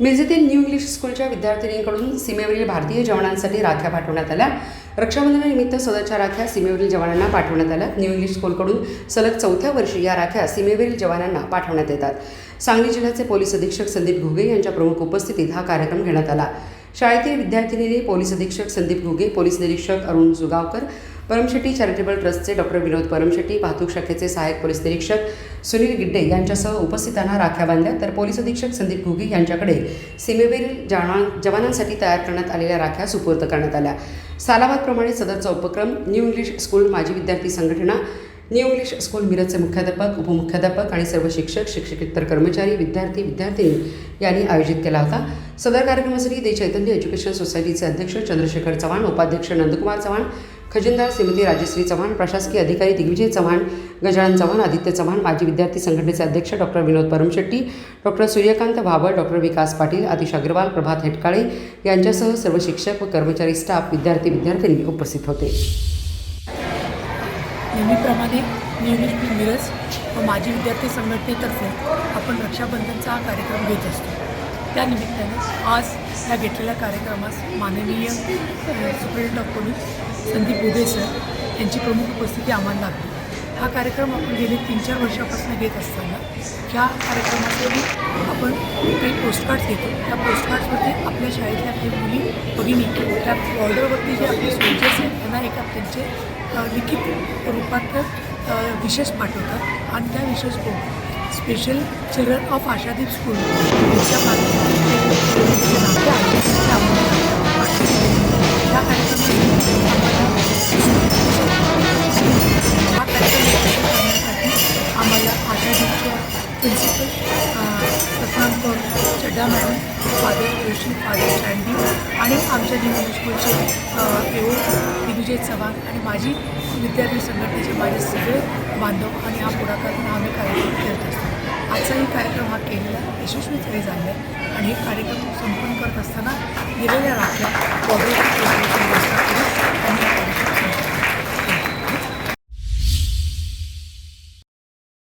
मिरजेतील new English स्कूलच्या विद्यार्थिनींकडून सीमेवरील भारतीय जवानांसाठी राख्या पाठवण्यात आल्या. रक्षाबंधनानिमित्त सदरच्या राख्या सीमेवरील जवानांना पाठवण्यात आल्या. न्यू इंग्लिश स्कूलकडून सलग चौथ्या वर्षी या राख्या सीमेवरील जवानांना पाठवण्यात येतात. सांगली जिल्ह्याचे पोलीस अधीक्षक संदीप घुगे यांच्या प्रमुख उपस्थितीत हा कार्यक्रम घेण्यात आला. शाळेतील विद्यार्थिनींनी पोलीस अधीक्षक संदीप घुगे पोलीस निरीक्षक अरुण जुगावकर परमशेट्टी चॅरिटेबल ट्रस्टचे डॉक्टर विनोद परमशेट्टी वाहतूक शाखेचे सहाय्यक पोलीस निरीक्षक सुनील गिड्डे यांच्यासह उपस्थितांना राख्या बांधल्या. तर पोलीस अधीक्षक संदीप घुगे यांच्याकडे सीमेवरील जाणा जवानांसाठी तयार करण्यात आलेल्या राख्या सुपूर्द करण्यात आल्या. सालाबादप्रमाणे सदरचा उपक्रम न्यू इंग्लिश स्कूल माजी विद्यार्थी संघटना न्यू इंग्लिश स्कूल मिरजचे मुख्याध्यापक उपमुख्याध्यापक आणि सर्व शिक्षक शिक्षकेतर कर्मचारी विद्यार्थी विद्यार्थिनी यांनी आयोजित केला होता. सदर कार्यक्रमासाठी ते चैतन्य एज्युकेशन सोसायटीचे अध्यक्ष चंद्रशेखर चव्हाण उपाध्यक्ष नंदकुमार चव्हाण खजिनदार श्रीमती राजश्री चव्हाण प्रशासकीय अधिकारी दिग्विजय चव्हाण गजानन चव्हाण आदित्य चव्हाण माजी विद्यार्थी संघटनेचे अध्यक्ष doctor Vinod Paramshetti doctor Suryakant Bhabal doctor Vikas Patil Atish Agrawal Prabhat Hetkale यांच्यासह सर्व शिक्षक व कर्मचारी स्टाफ विद्यार्थी विद्यार्थिनी उपस्थित होते. नेहमीप्रमाणे नियमित मी मिरज व माजी विद्यार्थी संघटनेतर्फे आपण रक्षाबंधनचा हा कार्यक्रम घेत असतो. त्यानिमित्ताने आज या घेतलेल्या कार्यक्रमास माननीय अ, of police Sandeep Budhe sir यांची प्रमुख उपस्थिती आम्हाला लागली. हा कार्यक्रम आपण गेले तीन चार वर्षापासून घेत असताना ह्या कार्यक्रमासाठी आपण काही पोस्टकार्ड्स घेतो. त्या पोस्टकार्ड्सवरती आपल्या शाळेतल्या काही मुली भगिनी त्या बॉर्डरवरती जे आपले सोल्जर्स आहेत त्यांना एका त्यांचे लिखित रूपात विशेष पाठवतात आणि त्या विशेष बघून special children of Ashadeep school आम्हाला या कार्यक्रमासाठी आम्हाला आशादीपच्या principal Chadda madam father Joshi father Standy आणि आमच्या न्यू स्कूलचे एओ दिग्विजय चव्हाण आणि माझी विद्यार्थी संघटनेचे माझे सगळे बांधव आणि हा पुढाकार आम्ही कार्यक्रम करत असतो. आजचाही कार्यक्रम हा केलेला यशस्वी झाला आहे आणि हे कार्यक्रम संपन्न करत असताना दिलेल्या राखल्या पॉझिटिव्ह